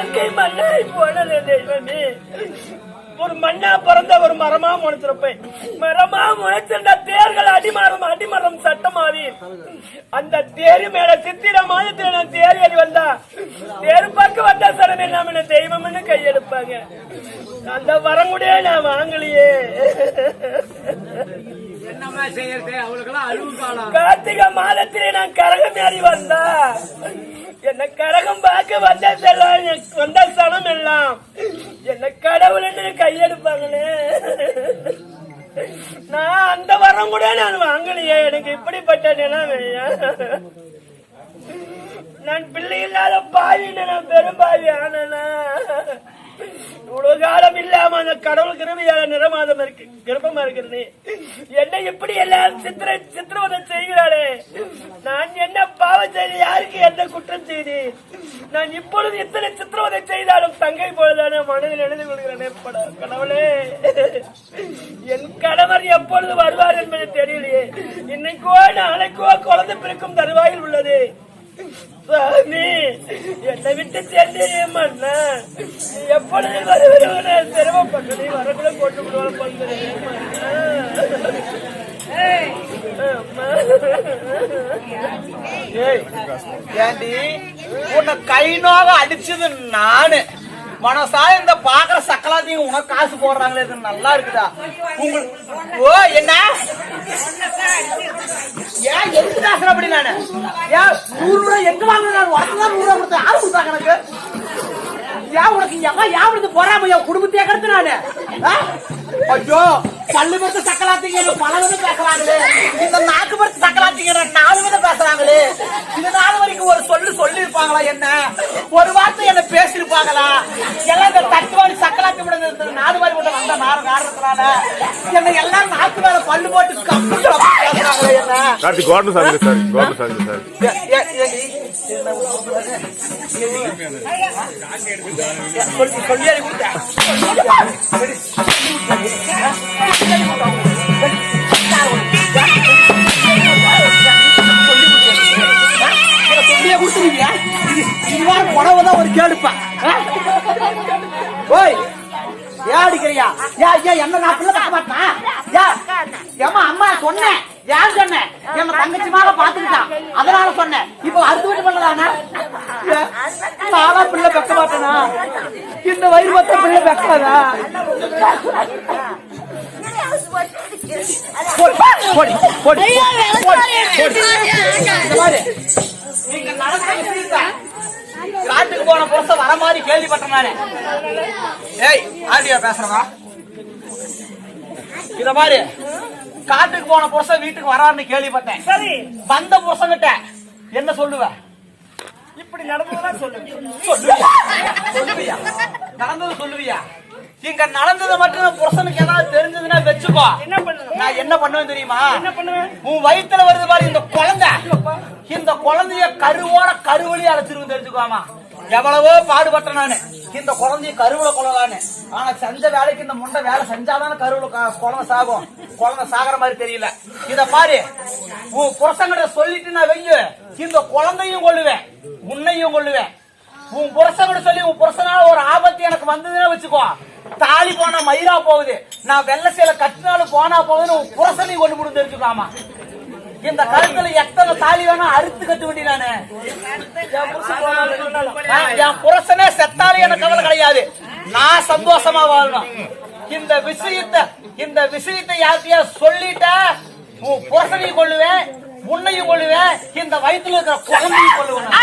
வாழ்க்கை மண்ணாய் போனது தெய்வமே. ஒரு மண்ணா பிறந்த ஒரு மரமா முளைச்சிருப்பேன் மரமா முளைச்சிருந்த தேர்கள் அடிமரம் அடிமரம் சட்டமாவி. அந்த தேரு மேல சித்திர மாதத்துல நான் தேர் ஏறி வந்தா தேர் பக்கம் வந்தா நாம என்ன தெய்வம்னு கையெடுப்பாங்க அந்த வரமுடியே நான் வாங்கலையே. கார்த்திகை மாதத்திலே நான் கரகம் ஏறி வந்தா என்ன கரகம் பார்க்க வந்ததெல்லாம் எனக்கு வந்த சனம் எல்லாம். என்ன கடவுள் கையெடுப்பாங்களே. நான் அந்த வரம் கூட நான் வாங்கலையே. எனக்கு இப்படிப்பட்ட நிலைமையா நான் பிள்ளை இல்லாத பாவின்னு நான் பெரும் ஆனா இவ்வளவு காலம் இல்லாம அந்த கடவுள் கிருமையால நிறமாதம் இருக்கு கிருப்பமா இருக்கிறது. என்ன இப்படி எல்லாம் சித்திர சித்திரவதை நான் இப்பொழுது இத்தனை சித்திரவதை செய்தாலும் தங்கை போலதான மனதில் எழுதி கொள்கிறேன் கடவுளே. என் கணவர் எப்பொழுது வருவார் என்பது தெரியலையே. இன்னைக்கோ நாளைக்கோ குழந்தை பிறக்கும் தருவாயில் உள்ளது. சாமி என்னை விட்டு சென்று மண்ணா எப்பொழுது வருவன சிரமப்பட்டு போட்டு ஏண்டி? உன்னை கை நோக அடிச்சது நானு. மனசா இந்த பாக்குற சக்கலாத்தையும் உனக்கு காசு போடுறாங்களே இது நல்லா இருக்குதா? உங்களுக்கு ஓ என்ன? ஏன் எதுக்கு பேசுற அப்படி நானு? ஏன் நூறு ரூபாய் எங்க வாங்க நான் உனக்கு தான் நூறு ரூபாய் கொடுத்தேன். யாரு கொடுத்தாங்க எனக்கு ஏன் உனக்கு எவன் யாவது போறாம என் குடும்பத்தையே கடுத்து நானு ஐயோ பல்லு பத்து சக்கலாத்தீங்க பல விதம் பேசுறாங்களே இந்த நாக்கு பத்து சக்கலாத்தீங்க நாலு விதம் பேசுறாங்களே இது நாள் வரைக்கும் ஒரு சொல்லு சொல்லி இருப்பாங்களா என்ன ஒரு வார்த்தை என்ன பேசிருப்பாங்களா எல்லாம் இந்த தட்டுவாடி சக்கலாத்தி விட இந்த நாலு வாரி விட வந்த நாலு காரணத்தினால என்ன எல்லாம் நாக்கு மேல பல்லு போட்டு கப்பு பேசுறாங்களே என்ன சாமி சார் சார் சொல்லி சொல்லியே தான் ஒரு கேடுப்பா ஓய் ஏன் அடிக்கிறியா? ஏன் ஐயா என்ன நான் பிள்ளை பார்க்க மாட்டேன்? ஏமா அம்மா சொன்னேன். ஏன் சொன்னேன் என்ன தங்கச்சி மேல பாத்துக்கிட்டான் அதனால சொன்னேன் இப்போ அறுத்து விட்டு பண்ணலானா நானா பிள்ளை பெக்க மாட்டேனா? இந்த வயிறு பத்த பிள்ளை பெக்காதா? காட்டுக்கு போன புரச வர மாதிரி கேள்விப்பட்டேன் நானு. ஏய் ஆண்டியா பேசுறவா? இத மாதிரி காட்டுக்கு போன புருஷ வீட்டுக்கு வரான்னு கேள்விப்பட்டேன். சரி. வந்த புருஷன்கிட்ட என்ன சொல்லுவ? இப்படி நடந்ததுதான் சொல்லுங்க. சொல்லுவியா? சொல்லுவியா? நடந்தது சொல்லுவியா? இங்க நடந்தது மட்டும் புருஷனுக்கு ஏதாவது தெரிஞ்சதுன்னா வச்சுக்கோ. என்ன பண்ணணும் நான் என்ன பண்ணுவேன் தெரியுமா? என்ன பண்ணுவேன் உன் வயித்துல வருது பாரு இந்த குழந்தை. இந்த குழந்தைய கருவோட கருவழி அழைச்சிருக்கும் தெரிஞ்சுக்கோமா. எவ்வளவோ பாடுபட்டேன் நானு. இந்த குழந்தைய கருவுல கொள்ளலான்னு. ஆனா செஞ்ச வேலைக்கு இந்த முண்டை வேலை செஞ்சாதானே கருவுல குழந்தை சாகும். குழந்தை சாகிற மாதிரி தெரியல. இத பாரு. உன் புருஷங்கிட்ட சொல்லிட்டு நான் வெய்ய இந்த குழந்தையும் கொள்ளுவேன். உன்னையும் கொள்ளுவேன். உன் புருஷங்கிட்ட சொல்லி உன் புருஷனால ஒரு ஆபத்து எனக்கு வந்ததுன்னா வச்சுக்கோ. தாலி போனா மயிரா போகுது. நான் வெள்ளை சேலை கட்டினாலும் போனா போகுதுன்னு உன் புருஷனையும் கொண்டு முடிஞ்சு தெரிஞ்சுக்கலாமா? இந்த கழுத்துல எத்தனை தாலி வேணா அறுத்து கட்டு வேண்டி நானு. என் புருஷனே செத்தாலும் எனக்கு கவலை கிடையாது. நான் சந்தோஷமா வாழணும். இந்த விஷயத்தை இந்த விஷயத்தை யார்கிட்டயா சொல்லிட்டா உன் புருஷனையும் கொள்ளுவேன் உன்னையும் கொள்ளுவேன். இந்த வயித்துல இருக்கிற குழந்தையும் கொள்ளுவேன்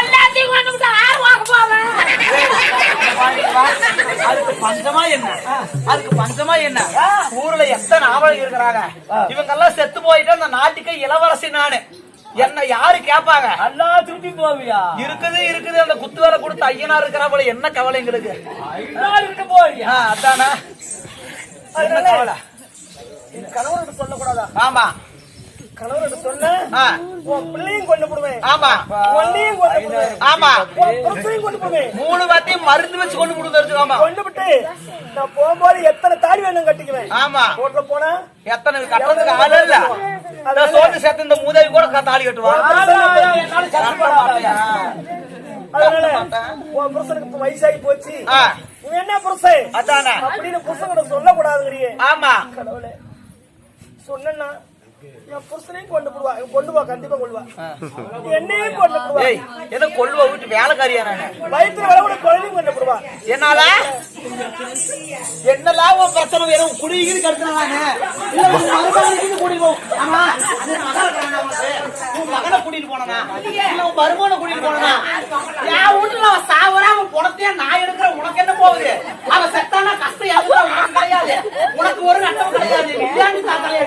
அதுக்கு பஞ்சமா என்ன? அதுக்கு பஞ்சமா என்ன? ஊர்ல எத்தனை ஆவலம் இருக்கிறாங்க? இவங்க எல்லாம் செத்து போயிட்டு அந்த நாட்டுக்கு இளவரசி நானு. என்ன யாரு கேட்பாங்க? அல்லா தூக்கி போவியா? இருக்குது இருக்குது. அந்த குத்து வேலை கொடுத்து ஐயனா இருக்கிறா போல என்ன கவலை எங்களுக்கு? விட்டு போவியா? ஆ, அதானே? என்ன கவலை? கணவர்கிட்ட சொல்லக்கூடாதா? ஆமா. கணவர்கிட்ட சொன்ன உன் பிள்ளையும் கொண்டு போடுவேன். ஆமா. உன்னையும் கொண்டு போடுவேன். ஆமா. உன் புருஷனையும் கொண்டு போடுவேன். மூணு வார்த்தையும் மருந்து வச்சு கொண்டு ஆமா. கொண்டு விட்டு நான் போகும்போது எத்தனை தாடி வேணும் கட்டிக்குவேன். ஆமா. ரோட்ல போனா எத்தனை கட்டுறதுக்கு ஆளு இல்ல. அதான் சோத்து சேர்த்து இந்த மூதேவி கூட தாலி கட்டுவான்? அதனால. உன் புருஷனுக்கு வயசாகி போச்சு. என்ன புருஷன்? அதானே. அப்படின்னு புருஷன் சொல்லக்கூடாதுங்கிறியே. ஆமா. கடவுளே. சொன்னா என் புருஷனையும் கொண்டு போடுவா கொண்டு கண்டிப்பா கொள்வா என்னையும் கொண்டு போடுவா. என்ன கொள்ளுவ வீட்டு வேலைக்காரியா நானு? வயிற்றுல வர கூட குழந்தையும் கொண்டு போடுவா. என்னால? என்னலாம் உன் பிரச்சனை? ஆமா? அது மகன் கூட்டிட்டு போனா இல்ல உன் மருமகனை கூட்டிட்டு போனா என் வீட்டுல அவன் சாவரா அவன் பணத்தையே நான் எடுக்கிற உனக்கு என்ன போகுது? அவன் செத்தானா கஷ்டம் எதுவும் உனக்கு ஒரு நட்டம் கிடையாது. விளையாண்டு தாத்தாலே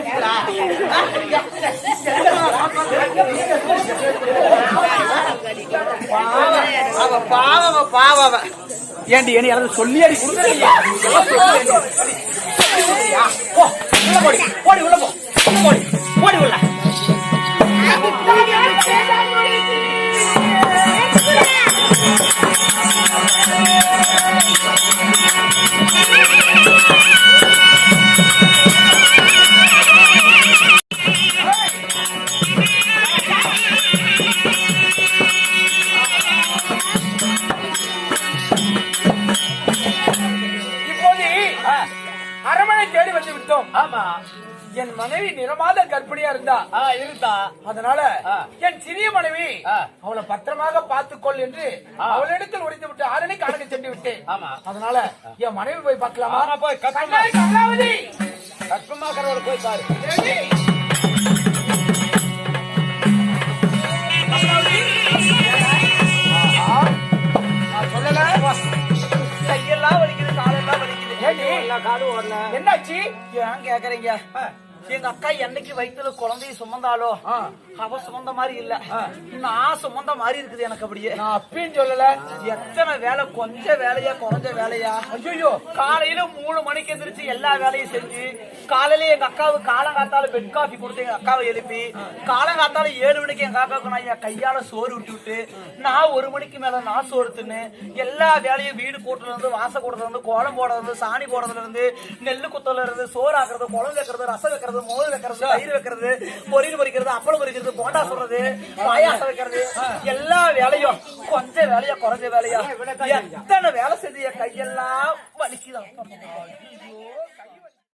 அவ பாவம் அவ ஏண்டி என்ன யாராவது சொல்லி அடி கொடுக்குறீங்க? அரமனை தேடி வந்து விட்டோம். ஆமா. என் மனைவி நிறமாத கர்ப்பிணியா இருந்தா. இருந்தா. அதனால என் சிறிய மனைவி அவளை பத்திரமாக பார்த்துக்கொள் என்று அவளிடத்தில் உடைத்து விட்டு அரணைக்கு அடக்க சென்று விட்டேன். ஆமா. அதனால என் மனைவி போய் பார்க்கலாமா? போய் கமலாவதி கற்பமாக்கிறவரை போய் பாரு. வலிக்குது என்னாச்சு? ஏன் கேக்குறீங்க? எங்க அக்கா என்னைக்கு வயித்துல குழந்தைய சுமந்தாலோ அவ சுமந்த மாதிரி இல்ல. நான் சுமந்த மாதிரி இருக்குது எனக்கு அப்படியே. நான் அப்பயும் சொல்லல. எத்தனை வேலை கொஞ்ச வேலையா குறைஞ்ச வேலையா? ஐயோ காலையில மூணு மணிக்கு எந்திரிச்சு எல்லா வேலையும் செஞ்சு காலையில எங்க அக்காவுக்கு காலங்காத்தால பெட் காஃபி கொடுத்து எங்க அக்காவை எழுப்பி காலங்காத்தால ஏழு மணிக்கு எங்க அக்காவுக்கு நான் என் கையால சோறு விட்டு விட்டு நான் ஒரு மணிக்கு மேல நான் சோறு தின்னு எல்லா வேலையும் வீடு கூட்டுல இருந்து வாச கூட்டத்துல இருந்து கோலம் போடுறது சாணி போடுறதுல இருந்து நெல்லு குத்தல இருந்து சோறு ஆக்குறது குழம்பு வைக்கிறது ரசம் வைக்கிறது மோர் வைக்கிறது தயிர் வைக்கிறது பொரியல் பொரிக்கிறது அப்பளம் பொரிக்கிறது போண்டா சொல்றது பாயாசம் வைக்கிறது எல்லா வேலையும் கொஞ்ச வேலையா குறைஞ்ச வேலையா எத்தனை வேலை செஞ்சு கையெல்லாம் வலிக்குதான்